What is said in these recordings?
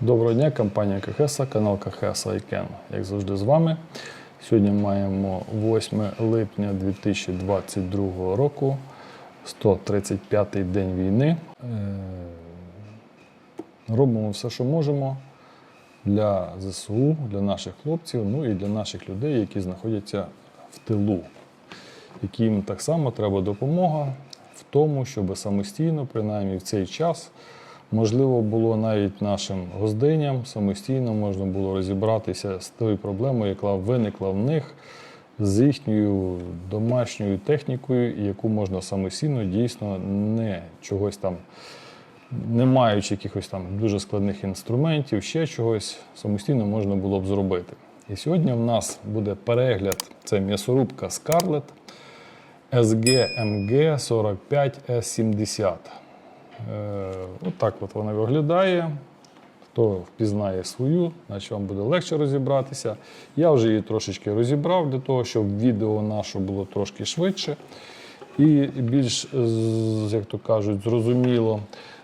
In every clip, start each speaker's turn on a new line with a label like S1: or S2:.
S1: Доброго дня, компанія КХСА, канал КХСА ICANN. Як завжди з вами. Сьогодні маємо 8 липня 2022 року, 135-й день війни. Е, Робимо все, що можемо для ЗСУ, для наших хлопців, ну і для наших людей, які знаходяться в тилу, яким так само треба допомога в тому, щоб самостійно, принаймні в цей час, можливо, було навіть нашим гостиням самостійно можна було розібратися з тою проблемою, яка виникла в них з їхньою домашньою технікою, яку можна самостійно дійсно не чогось там. Не маючи якихось там дуже складних інструментів, ще чогось, самостійно можна було б зробити. І сьогодні в нас буде перегляд, це м'ясорубка Scarlett SG-MG 45 S70. Е, Отак от вона виглядає. Хто впізнає свою, значить вам буде легше розібратися. Я вже її трошечки розібрав для того, щоб відео наше було трошки швидше і більш, як то кажуть, зрозуміло.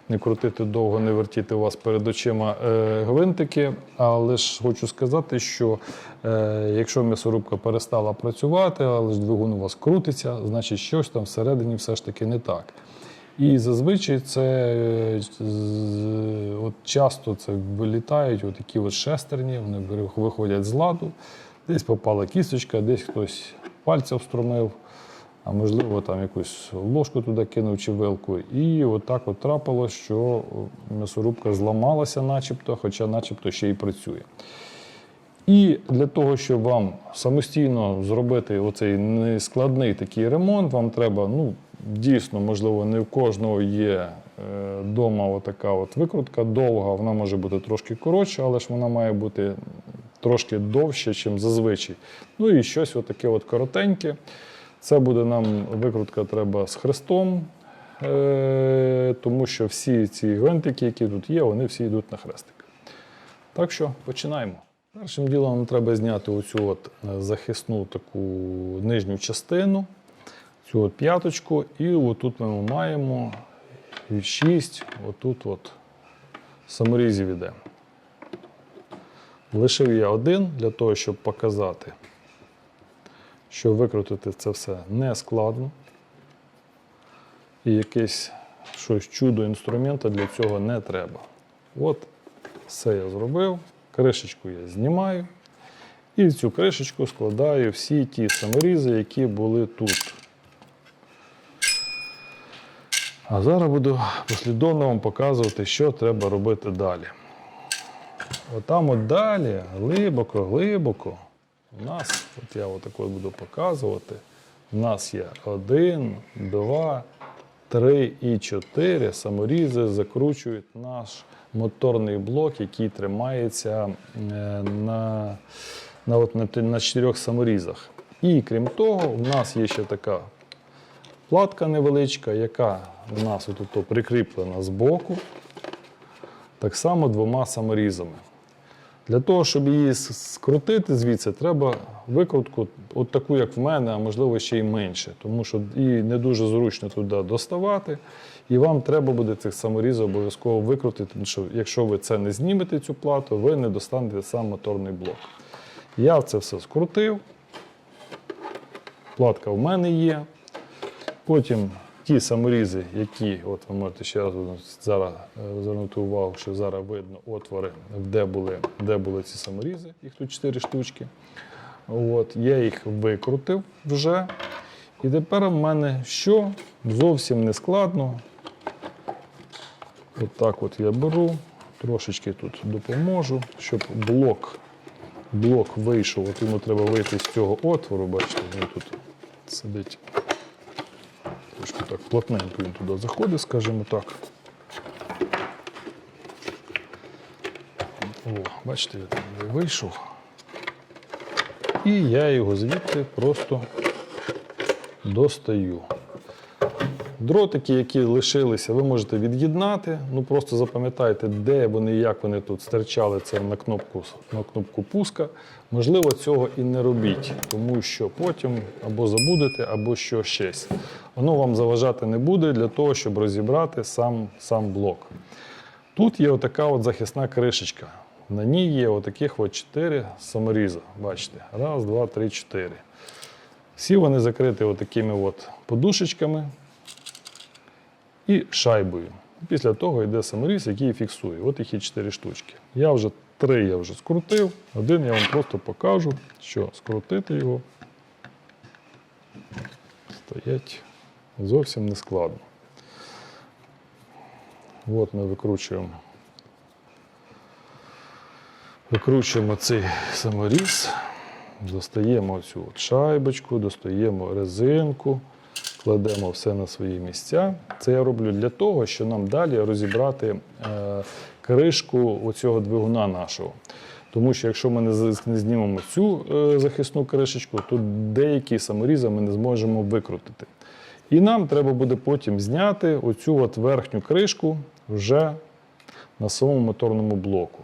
S1: Не крутити довго, не вертіти у вас перед очима е, гвинтики. Але ж хочу сказати, що е, якщо м'ясорубка перестала працювати, але ж двигун у вас крутиться, значить щось там всередині все ж таки не так. І зазвичай це е, от часто це вилітають такі шестерні, вони виходять з ладу, десь попала кісточка, десь хтось пальця встромив, а можливо там якусь ложку туди кинув чи вилку. І от так от трапилось, що м'ясорубка зламалася начебто, хоча начебто ще й працює. І для того, щоб вам самостійно зробити оцей нескладний такий ремонт, вам треба, ну, дійсно, можливо, не в кожного є вдома отака от викрутка довга, вона може бути трошки коротша, але ж вона має бути трошки довше, ніж зазвичай. Ну і щось отаке от коротеньке. Це буде нам викрутка треба з хрестом, е, тому що всі ці гвинтики, які тут є, вони всі йдуть на хрестик. Так що починаємо. Першим ділом нам треба зняти оцю от е, захисну таку нижню частину, цю от п'яточку, і отут ми маємо 6, отут от саморізів іде. Лишив я один для того, щоб показати, що викрутити це все не складно. І якесь щось чудо інструмента для цього не треба. От все я зробив. Кришечку я знімаю. І в цю кришечку складаю всі ті саморізи, які були тут. А зараз буду послідовно вам показувати, що треба робити далі. Отам от далі, глибоко, глибоко, у нас, от я отак от буду показувати, у нас є один, два, три і чотири саморізи закручують наш моторний блок, який тримається е, на, на, от, на, на чотирьох саморізах. І крім того, у нас є ще така платка невеличка, яка у нас отут прикріплена збоку, так само двома саморізами. Для того, щоб її скрутити звідси, треба викрутку, от таку, як в мене, а можливо ще й менше, тому що і не дуже зручно туди доставати. І вам треба буде цих саморізів обов'язково викрутити, тому що якщо ви це не знімете, цю плату, ви не достанете сам моторний блок. Я це все скрутив. Платка в мене є. Потім ті саморізи, які, от ви можете ще раз зараз звернути увагу, що зараз видно отвори, де були, де були ці саморізи, їх тут 4 штучки. От, я їх викрутив вже. І тепер в мене що? Зовсім не складно. От от я беру, трошечки тут допоможу, щоб блок, блок вийшов. От йому треба вийти з цього отвору, бачите, він тут сидить. Так плотненько він туди заходить, скажімо так. О, бачите, я там вийшов. І я його звідти просто достаю. Дротики, які лишилися, ви можете від'єднати. Ну просто запам'ятайте, де вони, як вони тут стирчали це на кнопку, на кнопку пуска. Можливо, цього і не робіть, тому що потім або забудете, або що щось. Воно вам заважати не буде для того, щоб розібрати сам, сам блок. Тут є отака от захисна кришечка. На ній є отаких от чотири саморіза. Бачите? Раз, два, три, чотири. Всі вони закриті отакими от подушечками і шайбою. Після того йде саморіз, який фіксує. От їх є чотири штучки. Я вже три я вже скрутив. Один я вам просто покажу, що скрутити його стоять зовсім не складно. От ми викручуємо. Викручуємо цей саморіз, достаємо цю шайбочку, достаємо резинку, кладемо все на свої місця. Це я роблю для того, щоб нам далі розібрати е, кришку оцього двигуна нашого. Тому що якщо ми не не знімемо цю е, захисну кришечку, то деякі саморізи ми не зможемо викрутити. І нам треба буде потім зняти оцю от верхню кришку вже на самому моторному блоку.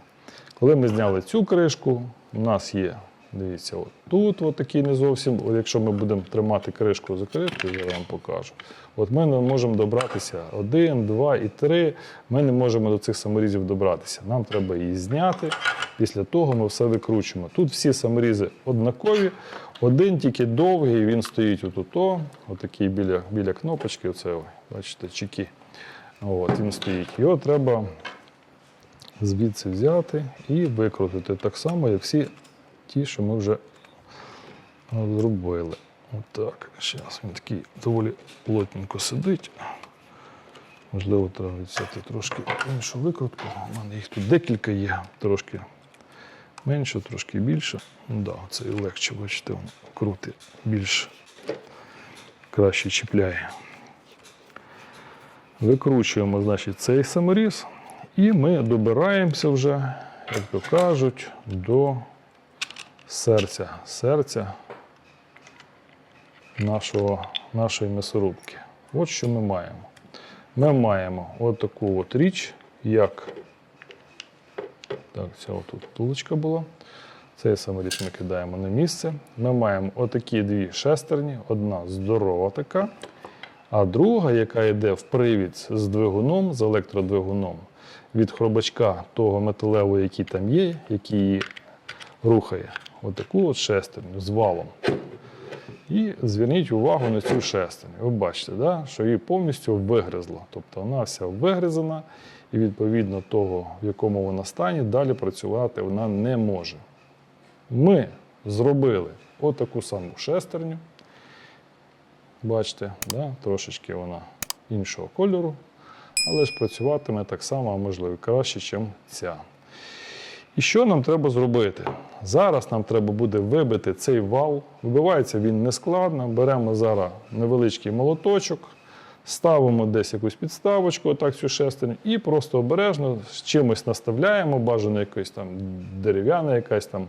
S1: Коли ми зняли цю кришку, у нас є, дивіться, от тут от такий не зовсім. От якщо ми будемо тримати кришку закритою, я вам покажу. От ми не можемо добратися один, два і три. Ми не можемо до цих саморізів добратися. Нам треба її зняти. Після того ми все викручуємо. Тут всі саморізи однакові. Один тільки довгий, він стоїть отут, отакий біля, біля кнопочки. Оце, бачите, чеки. От, він стоїть. Його треба звідси взяти і викрутити так само, як всі ті, що ми вже зробили. Отак. Зараз він такий доволі плотненько сидить. Можливо, треба взяти трошки іншу викрутку. У мене їх тут декілька є, трошки менше, трошки більше. Да, це легше, бачите, він крути більш краще чіпляє. Викручуємо, значить, цей саморіз, і ми добираємося вже, як то кажуть, до серця, серця нашого, нашої м'ясорубки. От що ми маємо. Ми маємо от таку от річ, як так, ця отут втулочка була. Цей саморіз ми кидаємо на місце. Ми маємо отакі дві шестерні, одна здорова така, а друга, яка йде в привід з двигуном, з електродвигуном, від хробачка того металевого, який там є, який її рухає. Отаку от шестерню з валом. І зверніть увагу на цю шестерню. Ви бачите, да, що її повністю вигризло. Тобто вона вся вигризана, і відповідно того, в якому вона стані, далі працювати вона не може. Ми зробили отаку саму шестерню. Бачите, да, трошечки вона іншого кольору, але ж працюватиме так само, а можливо, краще, ніж ця. І що нам треба зробити? Зараз нам треба буде вибити цей вал. Вибивається він нескладно. Беремо зараз невеличкий молоточок, ставимо десь якусь підставочку, отак цю шестерню, і просто обережно з чимось наставляємо, бажано якось там дерев'яна, якась там.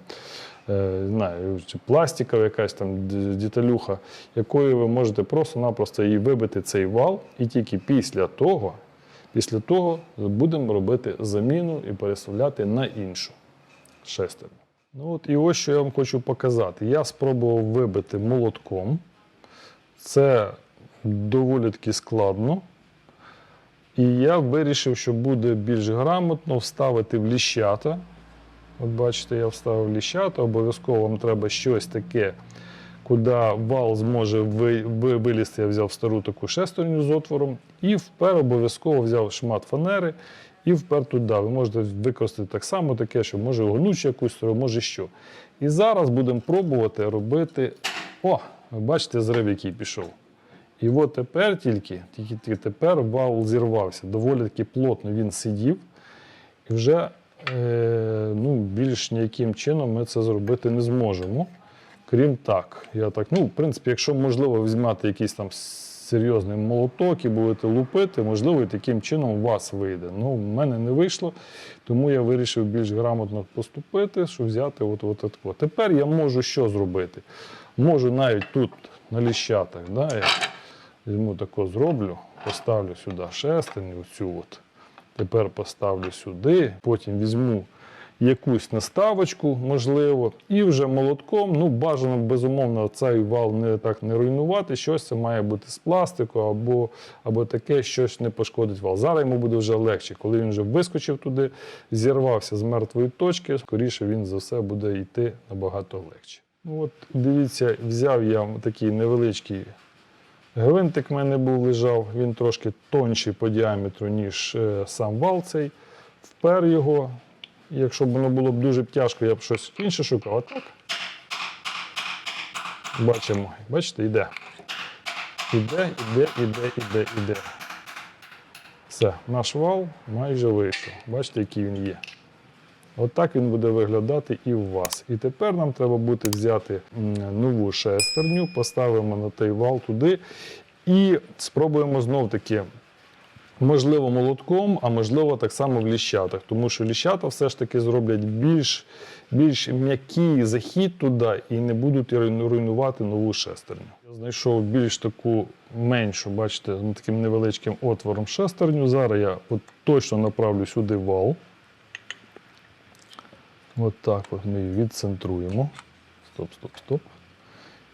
S1: е, знаю, чи пластикова якась там д- деталюха, якою ви можете просто-напросто її вибити цей вал, і тільки після того, після того будемо робити заміну і переставляти на іншу шестерню. Ну от і ось що я вам хочу показати. Я спробував вибити молотком. Це доволі таки складно. І я вирішив, що буде більш грамотно вставити в ліщата. От бачите, я вставив ліщата. Обов'язково вам треба щось таке, куди вал зможе ви- ви- вилізти. Я взяв стару таку шестерню з отвором. І впер обов'язково взяв шмат фанери і впер туди. Ви можете використати так само таке, що може гнучу якусь сторону, може що. І зараз будемо пробувати робити. О, бачите, зрив, який пішов. І от тепер тільки, тільки, тепер вал зірвався. Доволі таки плотно він сидів. І вже е, ну, більш ніяким чином ми це зробити не зможемо. Крім так, я так, ну, в принципі, якщо можливо візьмати якийсь там серйозний молоток і будете лупити, можливо, і таким чином у вас вийде. Ну, в мене не вийшло, тому я вирішив більш грамотно поступити, що взяти от, от. Тепер я можу що зробити? Можу навіть тут на ліщатах, да, візьму тако зроблю, поставлю сюди шестерню, оцю от. Тепер поставлю сюди, потім візьму якусь наставочку, можливо, і вже молотком, ну бажано безумовно цей вал не так не руйнувати. Щось це має бути з пластику або, або таке, щось не пошкодить вал. Зараз йому буде вже легше, коли він вже вискочив туди, зірвався з мертвої точки. Скоріше він за все буде йти набагато легше. Ну от дивіться, взяв я такий невеличкий гвинтик. в мене був лежав. Він трошки тонший по діаметру, ніж е, сам вал цей. Впер його. Якщо б воно було б дуже тяжко, я б щось інше шукав. А так. Бачимо, бачите, йде. Іде, іде, іде, іде, іде. Все, наш вал майже вийшов. Бачите, який він є. Отак він буде виглядати і у вас. І тепер нам треба буде взяти нову шестерню, поставимо на той вал туди і спробуємо знов таки. Можливо, молотком, а можливо, так само в ліщатах, тому що ліщата все ж таки зроблять більш, більш м'який захід туди і не будуть руйнувати нову шестерню. Я знайшов більш таку меншу, бачите, таким невеличким отвором шестерню. Зараз я точно направлю сюди вал. От так от ми її відцентруємо. Стоп, стоп, стоп.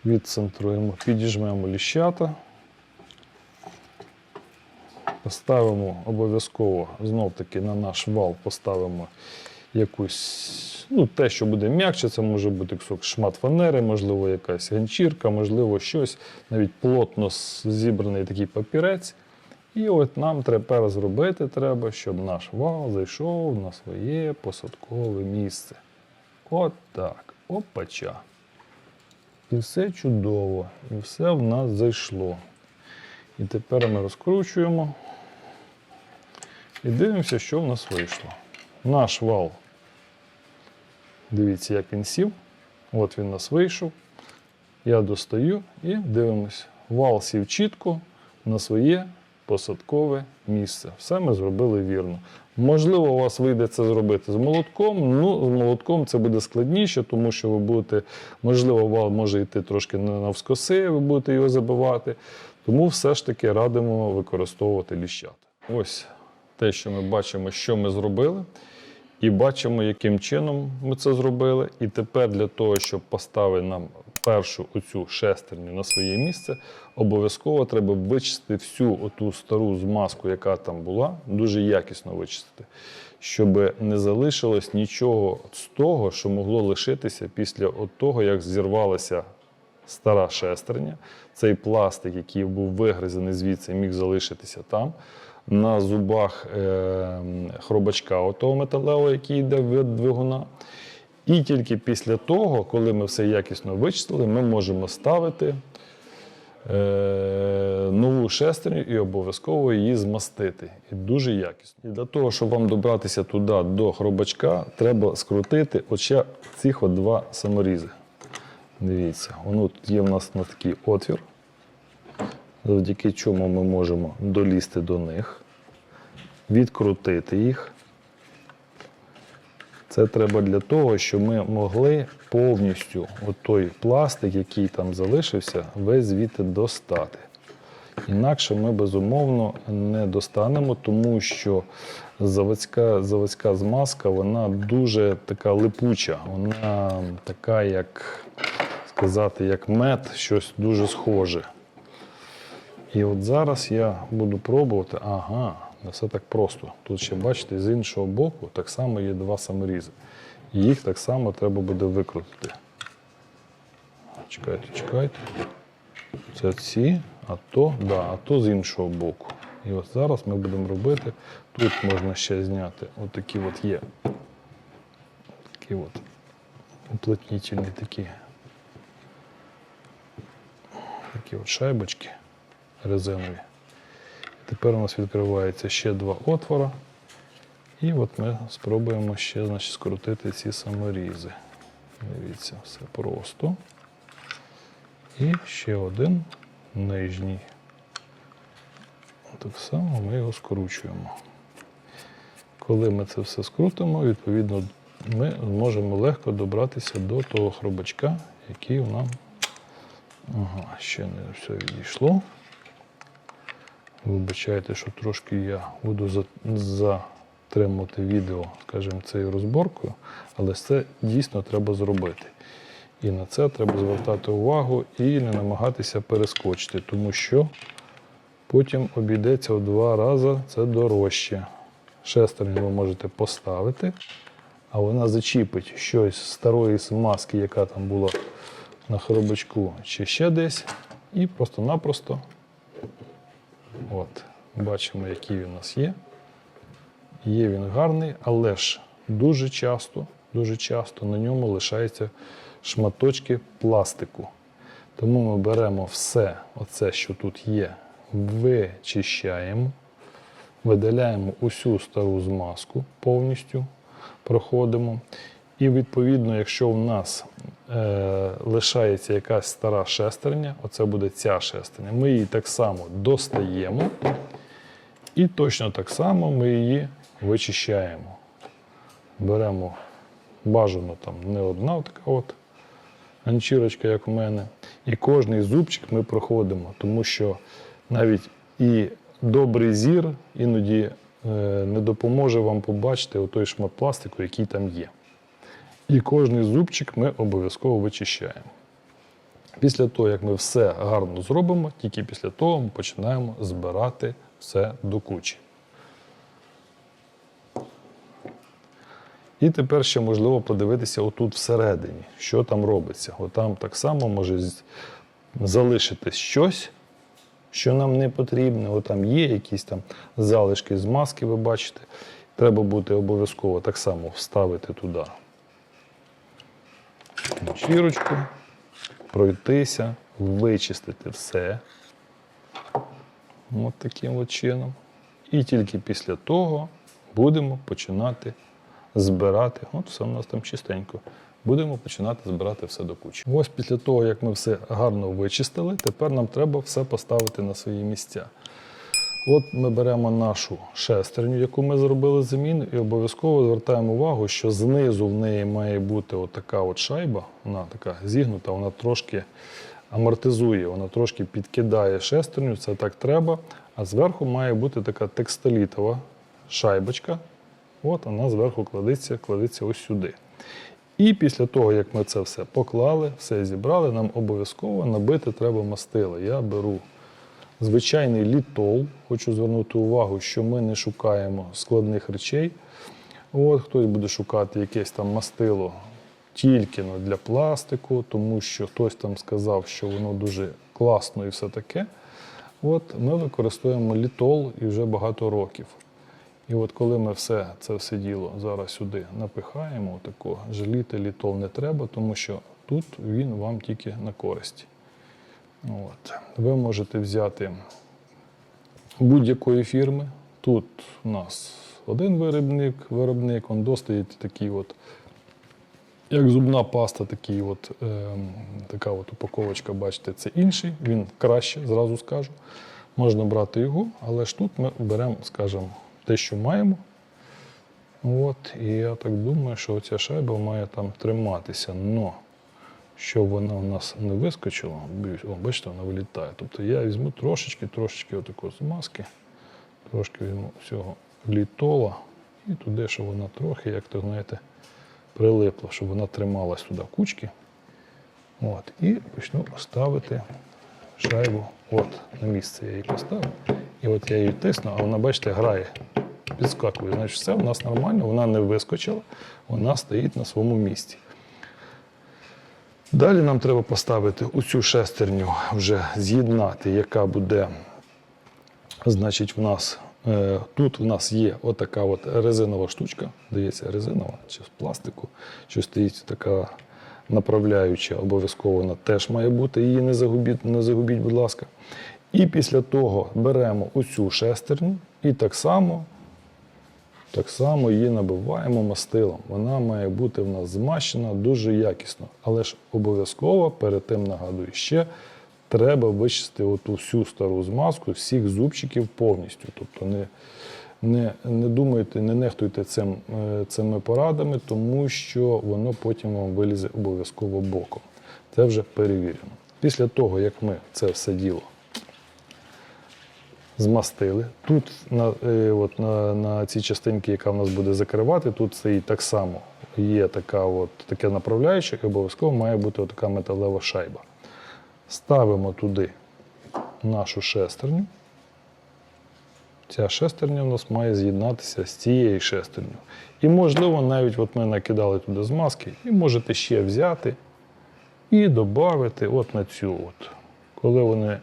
S1: Відцентруємо, підіжмемо ліщата. Поставимо обов'язково знов-таки на наш вал поставимо якусь, ну, те, що буде м'якше, це може бути кусок шмат фанери, можливо, якась ганчірка, можливо, щось, навіть плотно зібраний такий папірець. І от нам тепер зробити треба, щоб наш вал зайшов на своє посадкове місце. От так. Опача. І все чудово. І все в нас зайшло. І тепер ми розкручуємо і дивимося, що в нас вийшло. Наш вал. Дивіться, як він сів. От він нас вийшов. Я достаю і дивимось. Вал сів чітко на своє посадкове місце. Все ми зробили вірно. Можливо, у вас вийде це зробити з молотком. Ну, з молотком це буде складніше, тому що ви будете, можливо, вал може йти трошки на- навскоси, ви будете його забивати. Тому все ж таки радимо використовувати ліщата. Ось те, що ми бачимо, що ми зробили, і бачимо, яким чином ми це зробили. І тепер для того, щоб поставити нам першу оцю шестерню на своє місце, обов'язково треба вичистити всю оту стару змазку, яка там була, дуже якісно вичистити, щоб не залишилось нічого з того, що могло лишитися після того, як зірвалася стара шестерня. Цей пластик, який був вигризений звідси, міг залишитися там. На зубах е, хробачка отого металевого, який йде від двигуна. І тільки після того, коли ми все якісно вичистили, ми можемо ставити е, нову шестерню і обов'язково її змастити. І дуже якісно. І для того, щоб вам добратися туди до хробачка, треба скрутити оце цих от два саморізи. Дивіться, воно тут є в нас на такий отвір, завдяки чому ми можемо долізти до них, відкрутити їх. Це треба для того, щоб ми могли повністю той пластик, який там залишився, весь звідти достати. Інакше ми безумовно не достанемо, тому що заводська, заводська змазка вона дуже така липуча, вона така, як сказати, як мед, щось дуже схоже. І от зараз я буду пробувати. Ага, не все так просто. Тут ще, бачите, з іншого боку так само є два саморізи. І їх так само треба буде викрутити. Чекайте, чекайте. Це ці, а то, да, а то з іншого боку. І от зараз ми будемо робити. Тут можна ще зняти. От такі от є. Такі от уплотнительні такі. Такі от шайбочки резинові. Тепер у нас відкривається ще два отвора. І от ми спробуємо ще значить, скрутити ці саморізи. Дивіться, все просто. І ще один нижній. Так само ми його скручуємо. Коли ми це все скрутимо, відповідно, ми зможемо легко добратися до того хробачка, який нам ага, ще не все відійшло. Вибачайте, що трошки я буду за- підтримувати відео, скажімо, цією розборкою, але це дійсно треба зробити. І на це треба звертати увагу і не намагатися перескочити, тому що потім обійдеться у два рази це дорожче. Шестерню ви можете поставити, а вона зачіпить щось з старої смазки, яка там була на хробачку, чи ще десь, і просто-напросто От, бачимо, який він у нас є. Є він гарний, але ж дуже часто, дуже часто на ньому лишаються шматочки пластику. Тому ми беремо все, оце, що тут є, вичищаємо, видаляємо усю стару змазку повністю, проходимо. І відповідно, якщо в нас е, лишається якась стара шестерня, оце буде ця шестерня, ми її так само достаємо. І точно так само ми її вичищаємо. Беремо бажано там не одна така от ганчірочка, як у мене. І кожний зубчик ми проходимо, тому що навіть і добрий зір іноді е, не допоможе вам побачити той шмат пластику, який там є. І кожний зубчик ми обов'язково вичищаємо. Після того, як ми все гарно зробимо, тільки після того ми починаємо збирати все до кучі. І тепер ще можливо подивитися отут всередині, що там робиться. Отам так само може з- залишитись щось, що нам не потрібне. Отам є якісь там залишки з маски, ви бачите. Треба буде обов'язково так само вставити туди чірочку, пройтися, вичистити все. От таким от чином. І тільки після того будемо починати збирати. От все у нас там чистенько. Будемо починати збирати все до кучі. Ось після того, як ми все гарно вичистили, тепер нам треба все поставити на свої місця. От ми беремо нашу шестерню, яку ми зробили заміну, і обов'язково звертаємо увагу, що знизу в неї має бути отака от шайба, вона така зігнута, вона трошки амортизує, вона трошки підкидає шестерню, це так треба. А зверху має бути така текстолітова шайбочка. От вона зверху кладеться, кладеться ось сюди. І після того, як ми це все поклали, все зібрали, нам обов'язково набити треба мастила. Я беру звичайний літол. Хочу звернути увагу, що ми не шукаємо складних речей. От хтось буде шукати якесь там мастило тільки ну, для пластику, тому що хтось там сказав, що воно дуже класно і все таке. От ми використовуємо літол і вже багато років. І от коли ми все це все діло зараз сюди напихаємо, отако, жаліти літол не треба, тому що тут він вам тільки на користь. От. Ви можете взяти будь-якої фірми. Тут у нас один виробник, виробник, он достають такий от, як зубна паста, такий от, ем, така от упаковочка, бачите, це інший, він краще, зразу скажу. Можна брати його, але ж тут ми беремо, скажімо, те, що маємо. От, і я так думаю, що ця шайба має там триматися. Но щоб вона у нас не вискочила, о, бачите, вона вилітає. Тобто я візьму трошечки, трошечки отакої змазки, трошки візьму всього літола і туди, щоб вона трохи, як то знаєте, прилипла, щоб вона трималась туди кучки. От, і почну ставити шайбу от на місце я її поставив. І от я її тисну, а вона, бачите, грає, підскакує. Значить, все у нас нормально, вона не вискочила, вона стоїть на своєму місці. Далі нам треба поставити оцю шестерню, вже з'єднати, яка буде, значить, в нас е, тут в нас є отака от резинова штучка, здається, резинова чи з пластику, що стоїть така направляюча, обов'язково вона теж має бути, її не загубіть, не загубіть, будь ласка. І після того беремо оцю шестерню і так само так само її набиваємо мастилом. Вона має бути в нас змащена дуже якісно. Але ж обов'язково перед тим нагадую ще треба вичистити оту всю стару змазку всіх зубчиків повністю. Тобто не, не, не думайте, не нехтуйте цим, е, цими порадами, тому що воно потім вам вилізе обов'язково боком. Це вже перевірено. Після того, як ми це все діло змастили. Тут на, е, от, на, на цій частинці, яка в нас буде закривати, тут стоїть так само. Є така от, таке направляюче, і обов'язково має бути така металева шайба. Ставимо туди нашу шестерню. Ця шестерня в нас має з'єднатися з цією шестерню. І, можливо, навіть от ми накидали туди змазки, і можете ще взяти і додати от на цю. От. Коли вони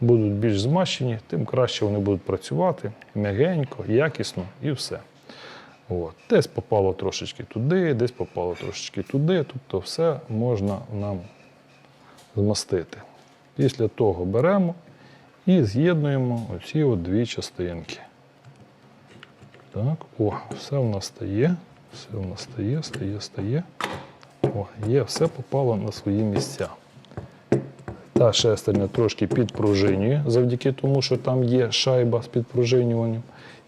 S1: будуть більш змащені, тим краще вони будуть працювати м'ягенько, якісно і все. От. Десь попало трошечки туди, десь попало трошечки туди, тобто все можна нам змастити. Після того беремо і з'єднуємо оці от дві частинки. Так, о, все в нас стає, все в нас стає, стає, стає. О, є, все попало на свої місця. Та шестерня трошки підпружинює завдяки тому, що там є шайба з підпружинюванням.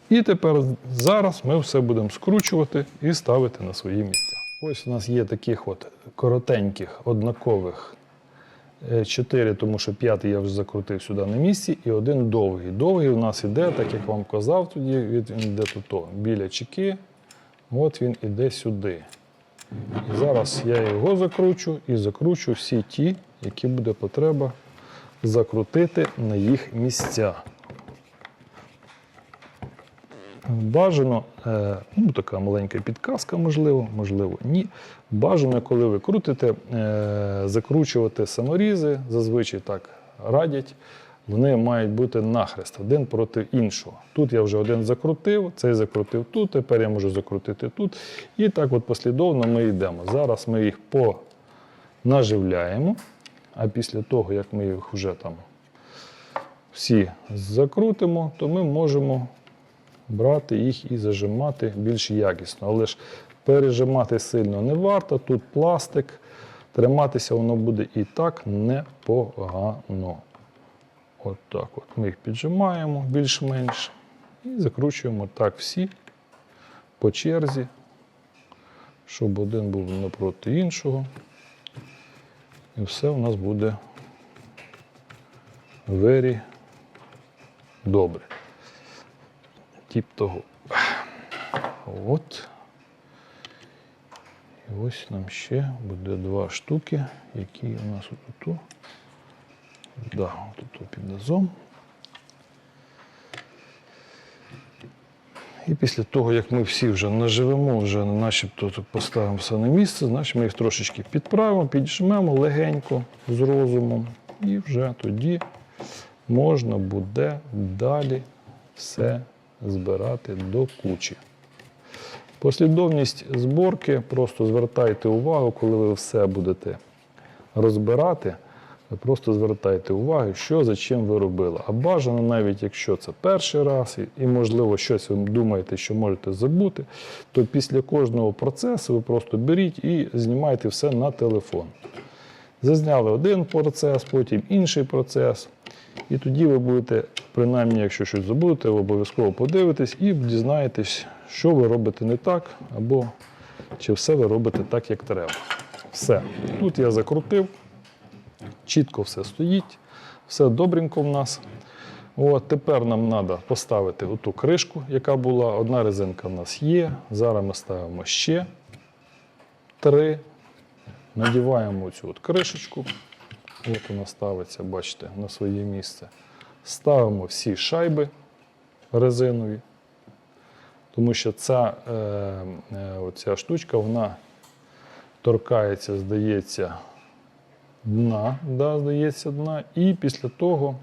S1: І тепер зараз ми все будемо скручувати і ставити на свої місця. Ось у нас є таких от коротеньких, однакових е, чотири, тому що п'ятий я вже закрутив сюди на місці, і один довгий. Довгий у нас іде, так як вам казав тоді, він йде тут, біля чеки. От він іде сюди. Зараз я його закручу і закручу всі ті, які буде потреба закрутити на їх місця. Бажано, е, ну така маленька підказка, можливо, можливо, ні. Бажано, коли ви крутите, е, закручувати саморізи, зазвичай так радять. Вони мають бути нахрест один проти іншого. Тут я вже один закрутив, цей закрутив тут, тепер я можу закрутити тут. І так от послідовно ми йдемо. Зараз ми їх понаживляємо, а після того, як ми їх вже там всі закрутимо, то ми можемо брати їх і зажимати більш якісно. Але ж пережимати сильно не варто. Тут пластик, триматися воно буде і так непогано. От так от. Ми їх піджимаємо більш-менш і закручуємо так всі по черзі, щоб один був напроти іншого. І все у нас буде very добре. Тіп того. От. І ось нам ще буде два штуки, які у нас отут. Да, тут під. І після того, як ми всі вже наживемо, вже начебто поставимо все на місце, значить ми їх трошечки підправимо, піджмемо легенько з розумом. І вже тоді можна буде далі все збирати до кучі. Послідовність зборки, просто звертайте увагу, коли ви все будете розбирати, ви просто звертайте увагу, що за чим ви робили. А бажано, навіть якщо це перший раз, і, можливо щось ви думаєте, що можете забути, то після кожного процесу ви просто беріть і знімайте все на телефон. Зазняли один процес, потім інший процес. І тоді ви будете, принаймні, якщо щось забудете, ви обов'язково подивитесь і дізнаєтесь, що ви робите не так, або чи все ви робите так, як треба. Все. Тут я закрутив, чітко все стоїть, все добренько в нас. От, тепер нам треба поставити оту кришку, яка була. Одна резинка в нас є. Зараз ми ставимо ще три. Надіваємо цю от кришечку. От вона ставиться, бачите, на своє місце. Ставимо всі шайби резинові, тому що ця, е, е, оця штучка вона торкається, здається, дна, да, здається, дна. І після того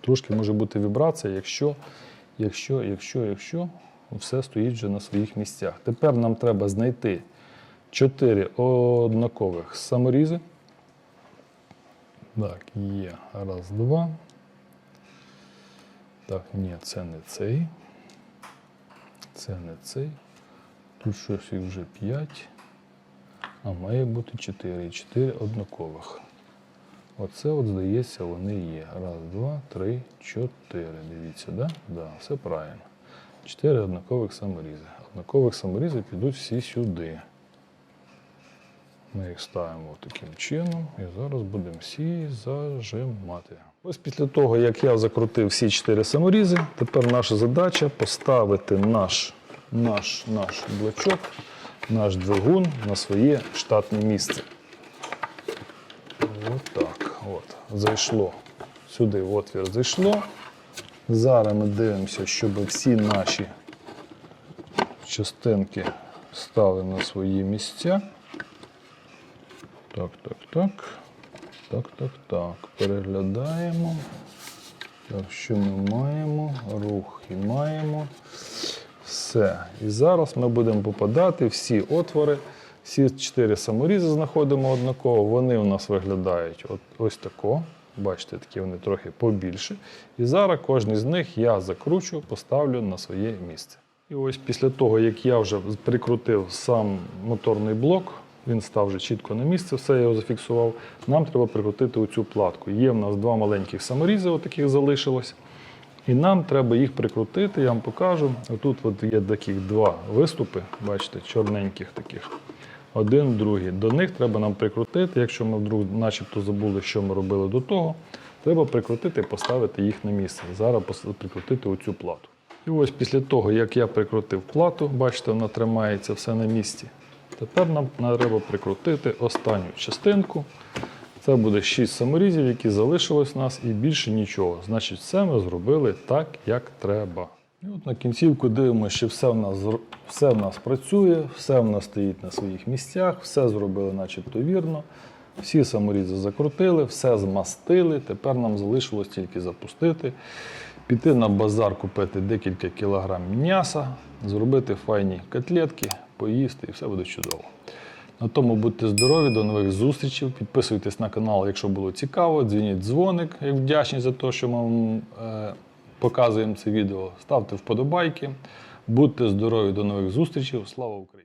S1: трошки може бути вібрація, якщо, якщо, якщо, якщо все стоїть вже на своїх місцях. Тепер нам треба знайти чотири однакових саморізи. Так, є. Раз, два. Так, ні, це не цей. Це не цей. Тут щось вже 5. А має бути 4. 4 однакових. Оце, от, здається, вони є. Раз, два, три, чотири. Дивіться, да? Да, все правильно. Чотири однакових саморізи. Однакових саморізи підуть всі сюди. Ми їх ставимо таким чином і зараз будемо всі зажимати. Ось після того, як я закрутив всі чотири саморізи, тепер наша задача поставити наш, наш, наш блочок, наш двигун на своє штатне місце. Отак. От. Зайшло. Сюди в отвір зайшло. Зараз ми дивимося, щоб всі наші частинки стали на свої місця. Так, так, так. Так, так, так. Переглядаємо. Так, що ми маємо? Рух і маємо. Все. І зараз ми будемо попадати всі отвори. Всі чотири саморізи знаходимо однаково. Вони у нас виглядають от, ось тако. Бачите, такі вони трохи побільше. І зараз кожен з них я закручу, поставлю на своє місце. І ось після того, як я вже прикрутив сам моторний блок, він став вже чітко на місце, все я його зафіксував. Нам треба прикрутити оцю платку. Є в нас два маленьких саморізи, отаких залишилось. І нам треба їх прикрутити, я вам покажу. Отут от є таких два виступи, бачите, чорненьких таких. Один, другий. До них треба нам прикрутити. Якщо ми вдруг начебто забули, що ми робили до того, треба прикрутити і поставити їх на місце. Зараз прикрутити оцю плату. І ось після того, як я прикрутив плату, бачите, вона тримається все на місці. Тепер нам треба прикрутити останню частинку. Це буде 6 саморізів, які залишились у нас, і більше нічого. Значить, все ми зробили так, як треба. І от на кінцівку дивимося, що все в нас все в нас працює, все в нас стоїть на своїх місцях, все зробили начебто вірно. Всі саморізи закрутили, все змастили. Тепер нам залишилось тільки запустити, піти на базар, купити декілька кілограм м'яса, зробити файні котлетки, поїсти і все буде чудово. На тому будьте здорові, до нових зустрічей. Підписуйтесь на канал, якщо було цікаво. Дзвініть дзвоник, як вдячні за те, що ми вам е, показуємо це відео. Ставте вподобайки. Будьте здорові, до нових зустрічей. Слава Україні!